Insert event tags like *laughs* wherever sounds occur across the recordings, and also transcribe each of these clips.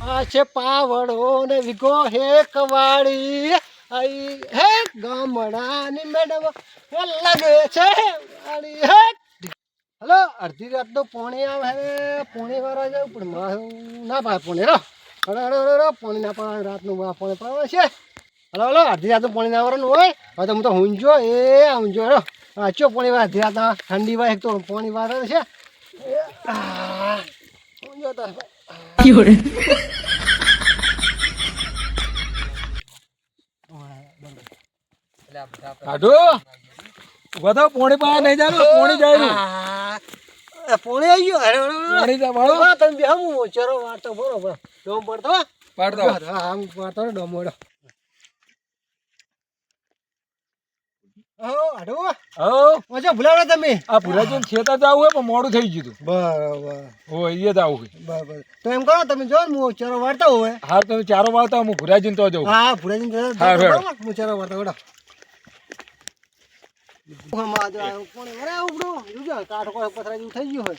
આ છે પાવડો ને વિગો હે કવાડી આઈ હે ગામડાની મેડમ એ લાગે છે વાળી, હે. હલો, અડધી રાત તો પોણી આવે પોણી વાળા જવું પણ ના પાડે પોણી. રો હલો હલો હલો પોણી ના પાડે રાતનું આ પોણી પાડે છે. હલો હલો, અડધી રાત પોણી ના આવવાનું હોય, હવે તો હું તો ઊંઝો, એ ઊંઝો હેરો આચો પોણી વાર અડધી રાતના ઠંડી વાર એક તો પોણી વાર છે. ઊંઝો તો. *laughs* 有人，કાઢો. વધો પોણી પાસે નહીં જાય પોણી જાય આ, પોણી આવી ગયો. અરે. પોણી જાય વાળો. હા, તમે બે હમ ચરો વાટો બરોબર ડોમ પડતો હો. પાડતો. હા આમ વાતો ને ડોમ વડો હો હો ભૂલાડો તમે? આ ભુરાજી ખેતર જવું હોય પણ મોડું થઈ ગયું હતું. બરોબર. એ હોય બરોબર. તો એમ કરો તમે જો હું ચરો વાળતા હોય હાર તમે ચારો વાળતા હું ભુરાજીને તો જઉં. હા ભૂલાજી જરા હા, હું ચરો વાળતા જેવું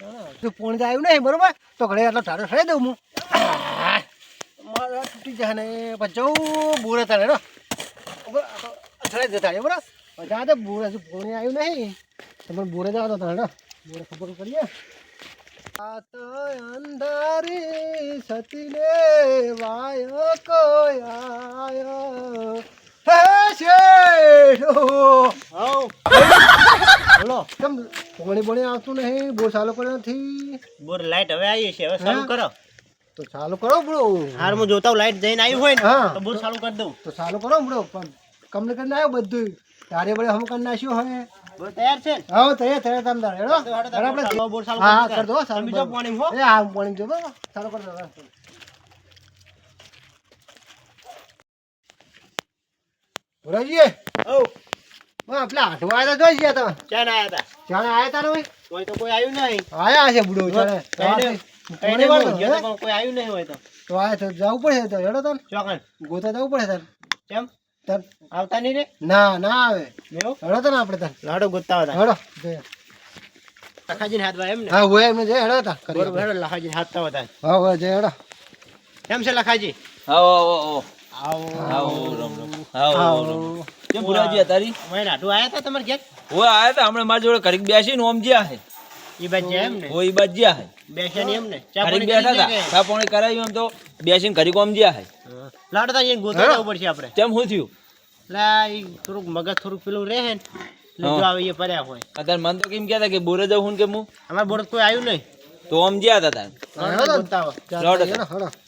હા, તું પોણી આવ્યું નહીં બરોબર? તો ઘરે એટલો ઠાડો થઈ દઉં હું. તૂટી જાય ને પછી બુરે તારે રો અથડાઈ જતા આવ્યો બરાબર જા તો બુરે હજુ ફોન આવ્યું નહીં. તમે બુરે જાવ તો તારે બુરે ખબર કરીએ. અંધારી સતીને વાય કોઈ હે શેઠો બોલો કેમ પોણી બોણી આવતું નહીં? બહુ સાલો કર્યો નથી? બોર લાઈટ હવે આવી છે હવે ચાલુ કરો. તો ચાલુ કરો બ્રો. હાર હું જોતા લાઈટ જઈને આવી હોય ને. તો બોર ચાલુ કરી દઉં. તો ચાલુ કરો બ્રો કમને કરીને આવ્યો બધું. તારે બળે હમ કરી નાખ્યું હવે. તૈયાર છે હા તૈયાર તૈયાર તમ તારે હેડો આપણે બોર ચાલુ હા કરી દો. ચાલુ બીજો પાણી હો. એ હા પાણી જો ચાલુ કરી દો ભરાજીએ ઓ હા આઠવા આવ્યા જોઈ ગયા તમે ક્યાં આયા હતા ક્યાં આવ્યા તા ને ભાઈ કોઈ તો કોઈ આવ્યું નહીં. આયા છે બુડો જાણે કઈને- કઈને પોણી ગયો તો પણ કોઈ આવ્યું નહીં હોય તો. તો આયા તો જવું પડશે તો હેડો તો ચોકન. ગોતા જવું પડશે તાર કેમ? તાર આવતા નહીં રે ના ના આવે. હેડો તો આપણે તાર લાડો ગોતતા હતા હેડો. જઈએ. લખાજીને હાથ વાય એમ ને? હા હોય એમને જઈએ હેડો તા બરોબર હેડો લખાજીને હાથતા હતા હા હોય જય હેડો. કેમ છે લખાજી? આવો આવો આવો. આવો. આવો રામ રામ. આવો આવો રામ. રામ. કેમ બુરાજી તારી મેં નાટુ આયા હતા તમારે ઘેર? આયા તા હમણાં મારી જોડે જ્યાં છે જ્યાં કરી તો બેસીને ઓમ જ્યાં હે. મગજ થોડુંક પેલું રહે ને આવે પડ્યા હોય. અત્યારે મન તો કેમ કહેતા કે બોરે જવું કે હું? અમારા કોઈ આવ્યું નહીં. તો આમ જ્યાં હતા તાર? *laughs*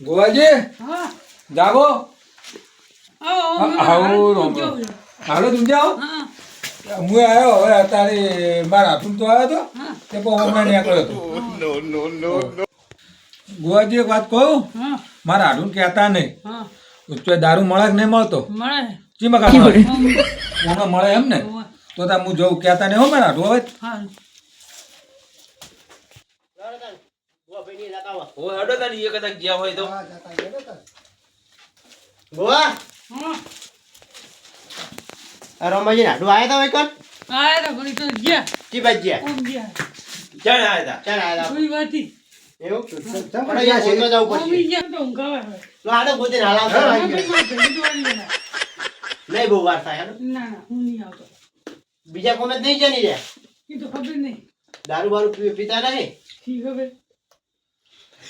ગોવાજી? હા. જાગો. આવું. હાલો તું જાઓ. હા. હું આવ્યો હવે અત્યારે મારા હાથું તો આવ્યો હતો તે પણ હમણાં નીકળ્યો હતો. ગોવાજી એક વાત કહું? મારા હાડું કહેતા નહીં. હા. તો દારૂ મળે કે નહીં મળતો? મળે. ચીમકા મળે મળે એમ ને? તો તા હું જઉં કહેતા નહીં હો મારા હાડું હવે? હા ગોવા ભાઈની જાતા હોય. ઓય હડો તારી એ કદાચ જ્યાં હોય તો હા, જતા હેડો તો. ગોવા હા આ રમાજી નાટુ આયા તા હોય કોણ આયા તા ઘડી તો ગયા કી બાજુ ગયા ઓમ ગયા ક્યાં આયા તા ચાલ આયા તા કોઈ વાતી એવું પણ પડી ગયા છે. અહીંયા ગોતવા જવું ઓમ પડશે ગયા તો ઊંઘાવા લો આડો ગોતીને હાલ આવતો હા, રહે. આવી ગયા. આપણે ઘડી દોડી લેના. નહીં બહુ વાર થાય ના ના હું નહીં આવતો બીજા કોમે નહીં જવાની રે એ તો ખબર નહીં દારૂ બારૂ પીતા નહીં ઠીક હવે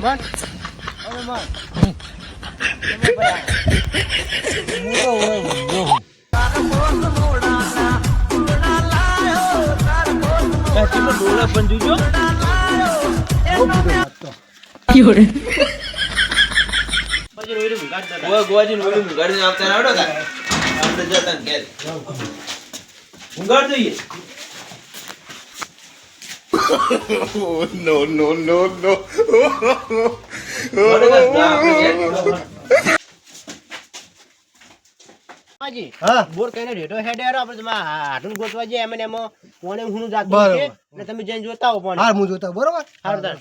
મન અરે મન હું તો ઓળો કાચીમાં ડોળા પણ આવતા આવડો કા જતા ઘેર મુગાડ જોઈએ *laughs* હાજી હા. બોર કઈને રેડો હેડે હારો આપણે તમારે હાથું ગોતવા જઈએ એમ ને એમાં કોણે હું જાતું બરોબર. છે એટલે તમે જઈને જોતા હો પણ. હાર હું જોતા બરોબર? હારું.